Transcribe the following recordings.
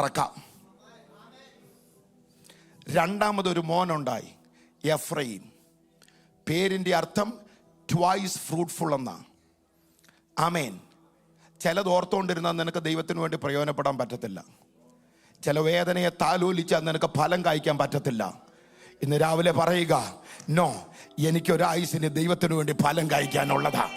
റക്കാം രണ്ടാമതൊരു മോനുണ്ടായി എഫ്രൈം പേരിന്റെ അർത്ഥം ട്വൈസ് ഫ്രൂട്ട്ഫുൾ എന്നാണ്. ആമേൻ. ചിലത് ഓർത്തുകൊണ്ടിരുന്നാൽ നിനക്ക് ദൈവത്തിന് വേണ്ടി പ്രയോജനപ്പെടാൻ പറ്റത്തില്ല. ചില വേദനയെ താലോലിച്ചാൽ നിനക്ക് ഫലം കായ്ക്കാൻ പറ്റത്തില്ല. ഇന്ന് രാവിലെ പറയുക നോ എനിക്കൊരായുസിന് ദൈവത്തിന് വേണ്ടി ഫലം കായ്ക്കാനുള്ളതാ.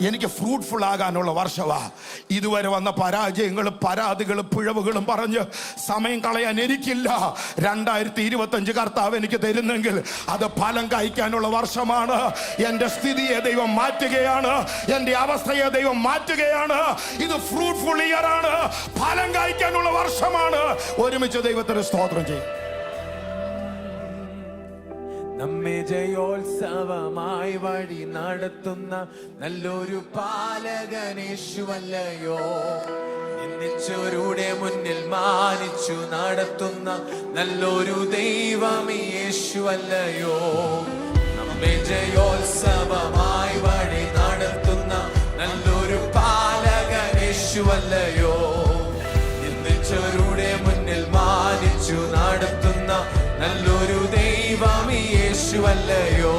എനിക്ക് ഫ്രൂട്ട്ഫുൾ ആകാനുള്ള വർഷമാ ഇതുവരെ വന്ന പരാജയങ്ങളും പരാതികളും പിഴവുകളും പറഞ്ഞ് സമയം കളയാൻ എനിക്കില്ല. രണ്ടായിരത്തി ഇരുപത്തഞ്ച് കർത്താവ് എനിക്ക് തരുന്നെങ്കിൽ അത് ഫലം കഴിക്കാനുള്ള വർഷമാണ്. എന്റെ സ്ഥിതിയെ ദൈവം മാറ്റുകയാണ്. എന്റെ അവസ്ഥയെ ദൈവം മാറ്റുകയാണ്. ഇത് ഫ്രൂട്ട്ഫുൾ ഇയർ ആണ്. ഫലം കായ്ക്കാനുള്ള വർഷമാണ്. ഒരുമിച്ച് ദൈവത്തിന് സ്തോത്രം ചെയ്യും. ജയോത്സവമായി വഴി നടത്തുന്ന നല്ലൊരു പാലകനേശുവല്ലയോ നിന്നിച്ചവരുടെ മുന്നിൽ മാനിച്ചു നടത്തുന്ന നല്ലൊരു ദൈവം യേശുവല്ലയോ? നമ്മെ ജയോത്സവമായി വഴി നടത്തുന്ന നല്ലൊരു പാലകനേശുവല്ലയോ യേശുവല്ലയോ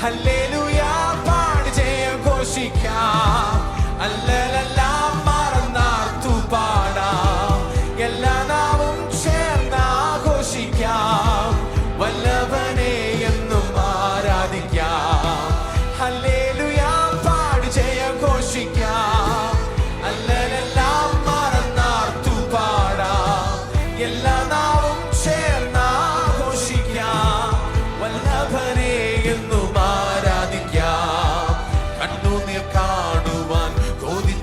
ഹല്ലേലൂയ പാടി ജയം ഘോഷിക്കാം. അല്ലലെല്ലാം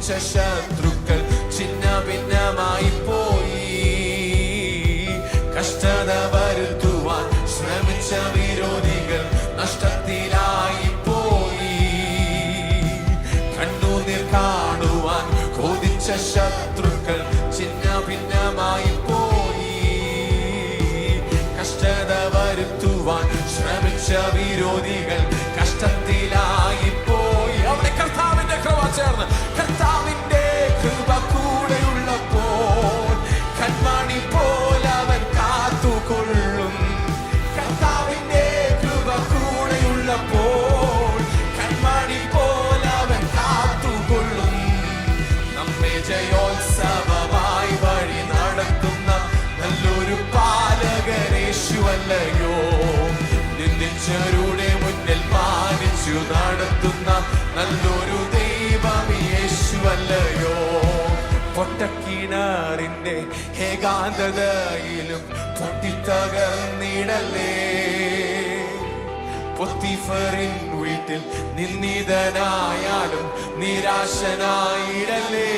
കൊതിച്ച ശത്രുക്കൾ ചിന്ന ഭിന്നമായി പോയി. കഷ്ടത വരുത്തുവാൻ ശ്രമിച്ച വിരോധികൾ നഷ്ടത്തിലായി പോയി. കാണുവാൻ ശത്രുക്കൾ നമ്മെ ജയോത്സവമായി വഴി നടത്തുന്ന നല്ലൊരു നടത്തുന്ന നല്ലൊരു ദൈവം യേശുവല്ലയോ? പൊട്ടക്കിണറിന്റെ ഏകാന്തതയിലും പൊട്ടിത്തകർന്നിടല്ലേ? പൊത്തിഫറിൻ വീട്ടിൽ നിന്നിതനായാലും നിരാശനായിടല്ലേ?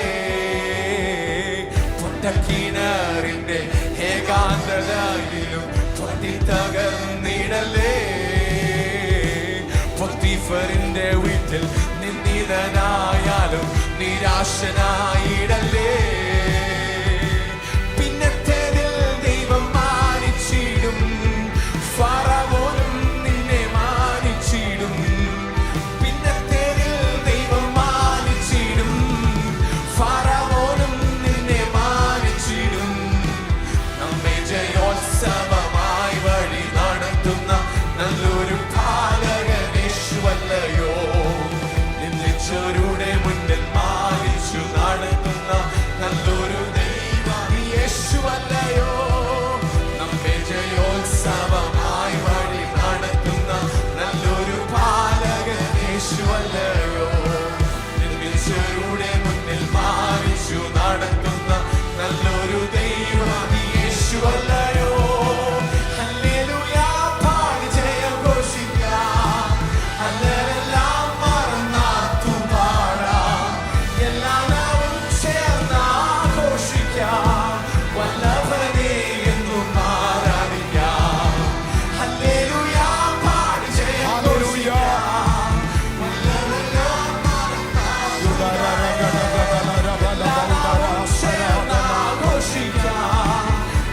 പൊട്ടക്കിണറിന്റെ ഏകാന്തതയിലും തകർന്നിടലേ പൊത്തിഫറിന്റെ വീട്ടിൽ നിന്നിതനായാലും നിരാശനായിടല്ലേ?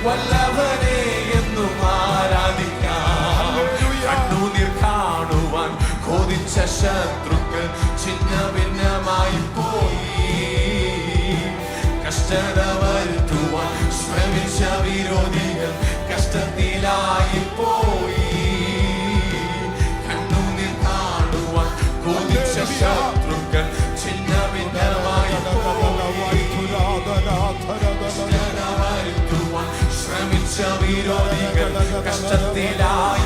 വല്ലവനെ എന്നും ആരാധിക്കാം. കണ്ണുനീർ കാണുവാൻ കോതിച്ച ശത്രുക്കൾ ചിഹ്ന ഭിന്നമായി പോയി. കഷ്ടത വരുത്തുവാൻ ശ്രമിച്ച വിരോധികൾ കഷ്ടത്തിലായി പോയി. കണ്ണുനീർ കാണുവാൻ കോതിച്ച ശത്രുക്കൾ ചിഹ്ന ഭിന്നമായി പോയി. വിരോധികൾ കഷ്ടത്തിലായി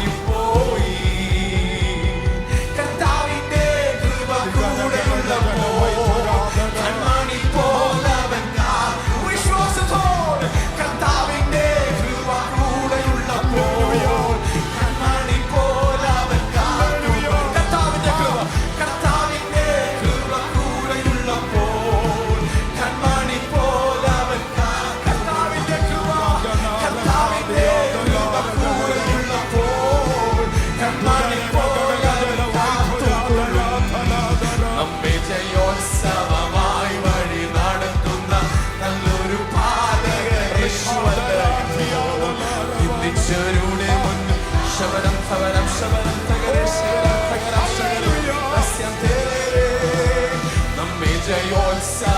day on side.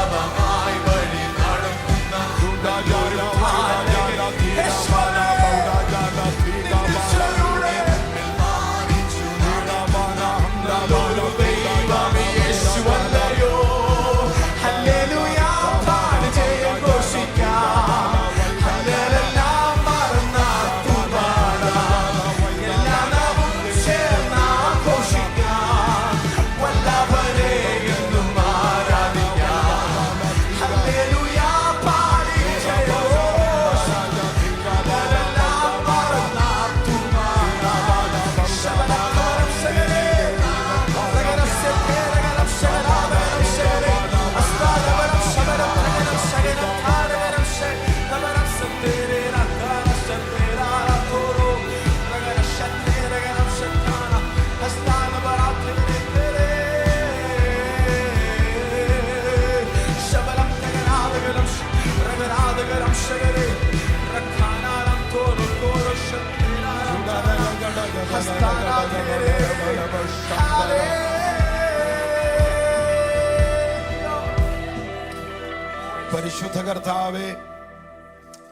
പരിശുദ്ധ കർത്താവേ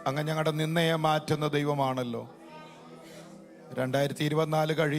അങ്ങ് ഞങ്ങളുടെ നിന്നയെ മാറ്റുന്ന ദൈവമാണല്ലോ. രണ്ടായിരത്തി ഇരുപത്തിനാല് കഴിയും